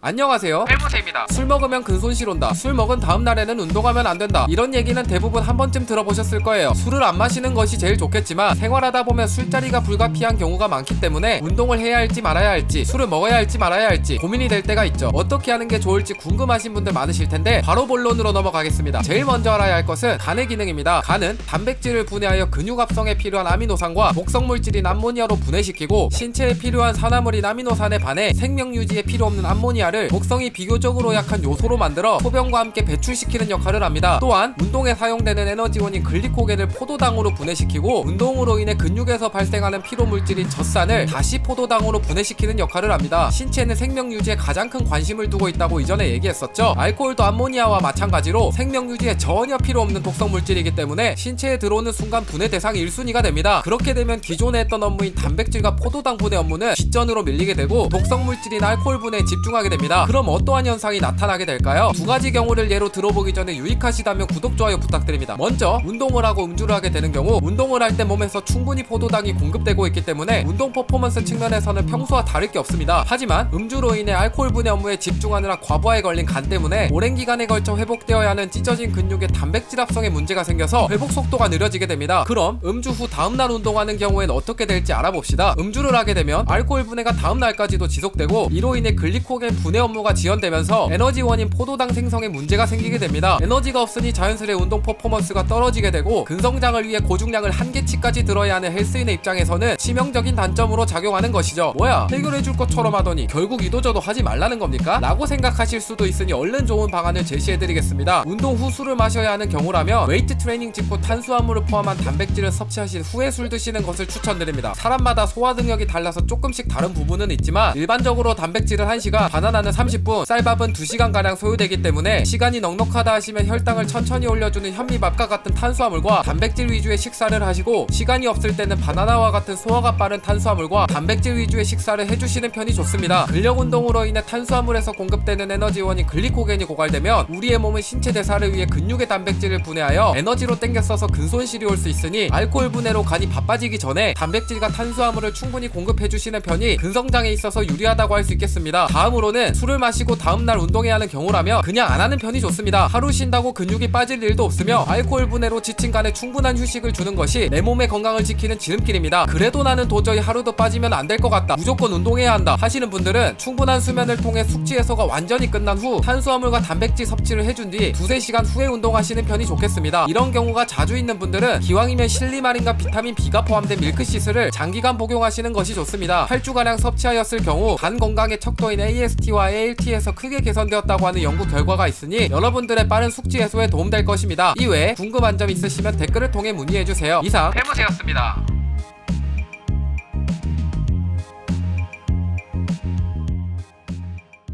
안녕하세요. 헬무세입니다. 술 먹으면 근손실 온다. 술 먹은 다음 날에는 운동하면 안 된다. 이런 얘기는 대부분 한 번쯤 들어보셨을 거예요. 술을 안 마시는 것이 제일 좋겠지만 생활하다 보면 술자리가 불가피한 경우가 많기 때문에 운동을 해야 할지 말아야 할지 술을 먹어야 할지 말아야 할지 고민이 될 때가 있죠. 어떻게 하는 게 좋을지 궁금하신 분들 많으실 텐데 바로 본론으로 넘어가겠습니다. 제일 먼저 알아야 할 것은 간의 기능입니다. 간은 단백질을 분해하여 근육 합성에 필요한 아미노산과 독성 물질인 암모니아로 분해시키고 신체에 필요한 산화물인 아미노산에 반해 생명 유지에 필요 없는 암모니아 를 독성이 비교적으로 약한 요소로 만들어 소변과 함께 배출시키는 역할을 합니다. 또한 운동에 사용되는 에너지원인 글리코겐을 포도당으로 분해시키고 운동으로 인해 근육에서 발생하는 피로 물질인 젖산을 다시 포도당으로 분해시키는 역할을 합니다. 신체는 생명 유지에 가장 큰 관심을 두고 있다고 이전에 얘기했었죠. 알코올도 암모니아와 마찬가지로 생명 유지에 전혀 필요 없는 독성 물질이기 때문에 신체에 들어오는 순간 분해 대상 1순위가 됩니다. 그렇게 되면 기존에 했던 업무인 단백질과 포도당 분해 업무는 뒷전으로 밀리게 되고 독성 물질인 알코올 분해에 집중하게 됩니다. 그럼 어떠한 현상이 나타나게 될까요? 두 가지 경우를 예로 들어보기 전에 유익하시다면 구독 좋아요 부탁드립니다. 먼저 운동을 하고 음주를 하게 되는 경우 운동을 할 때 몸에서 충분히 포도당이 공급되고 있기 때문에 운동 퍼포먼스 측면에서는 평소와 다를 게 없습니다. 하지만 음주로 인해 알코올 분해 업무에 집중하느라 과부하에 걸린 간 때문에 오랜 기간에 걸쳐 회복되어야 하는 찢어진 근육의 단백질 합성에 문제가 생겨서 회복 속도가 느려지게 됩니다. 그럼 음주 후 다음날 운동하는 경우엔 어떻게 될지 알아봅시다. 음주를 하게 되면 알코올 분해가 다음날까지도 지속되고 이로 인해 글리코겐 분해 업무가 지연되면서 에너지 원인 포도당 생성에 문제가 생기게 됩니다. 에너지가 없으니 자연스레 운동 퍼포먼스가 떨어지게 되고 근성장을 위해 고중량을 한계치까지 들어야 하는 헬스인의 입장에서는 치명적인 단점으로 작용하는 것이죠. 뭐야 해결해줄 것처럼 하더니 결국 이도저도 하지 말라는 겁니까? 라고 생각하실 수도 있으니 얼른 좋은 방안을 제시해드리겠습니다. 운동 후 술을 마셔야 하는 경우라면 웨이트 트레이닝 직후 탄수화물을 포함한 단백질을 섭취하신 후에 술 드시는 것을 추천드립니다. 사람마다 소화 능력이 달라서 조금씩 다른 부분은 있지만 일반적으로 단백질은 1시간, 바나나 는 30분, 쌀밥은 2시간가량 소요되기 때문에 시간이 넉넉하다 하시면 혈당을 천천히 올려주는 현미밥과 같은 탄수화물과 단백질 위주의 식사를 하시고 시간이 없을 때는 바나나와 같은 소화가 빠른 탄수화물과 단백질 위주의 식사를 해주시는 편이 좋습니다. 근력 운동으로 인해 탄수화물에서 공급되는 에너지원인 글리코겐이 고갈되면 우리의 몸은 신체 대사를 위해 근육의 단백질을 분해하여 에너지로 땡겨 써서 근손실이 올 수 있으니 알코올 분해로 간이 바빠지기 전에 단백질과 탄수화물을 충분히 공급해주시는 편이 근성장에 있어서 유리하다고 할 수 있겠습니다. 다음으로는 술을 마시고 다음날 운동해야 하는 경우라면 그냥 안 하는 편이 좋습니다. 하루 쉰다고 근육이 빠질 일도 없으며 알코올 분해로 지친 간에 충분한 휴식을 주는 것이 내 몸의 건강을 지키는 지름길입니다. 그래도 나는 도저히 하루도 빠지면 안 될 것 같다. 무조건 운동해야 한다. 하시는 분들은 충분한 수면을 통해 숙취 해소가 완전히 끝난 후 탄수화물과 단백질 섭취를 해준 뒤 두세 시간 후에 운동하시는 편이 좋겠습니다. 이런 경우가 자주 있는 분들은 기왕이면 실리마린과 비타민 B가 포함된 밀크시스를 장기간 복용하시는 것이 좋습니다. 8주가량 섭취하였을 경우 간 건강의 척도인 AST와 ALT에서 크게 개선되었다고 하는 연구 결과가 있으니 여러분들의 빠른 숙취 해소에 도움될 것입니다. 이외에 궁금한 점 있으시면 댓글을 통해 문의해주세요. 이상 헬무세였습니다.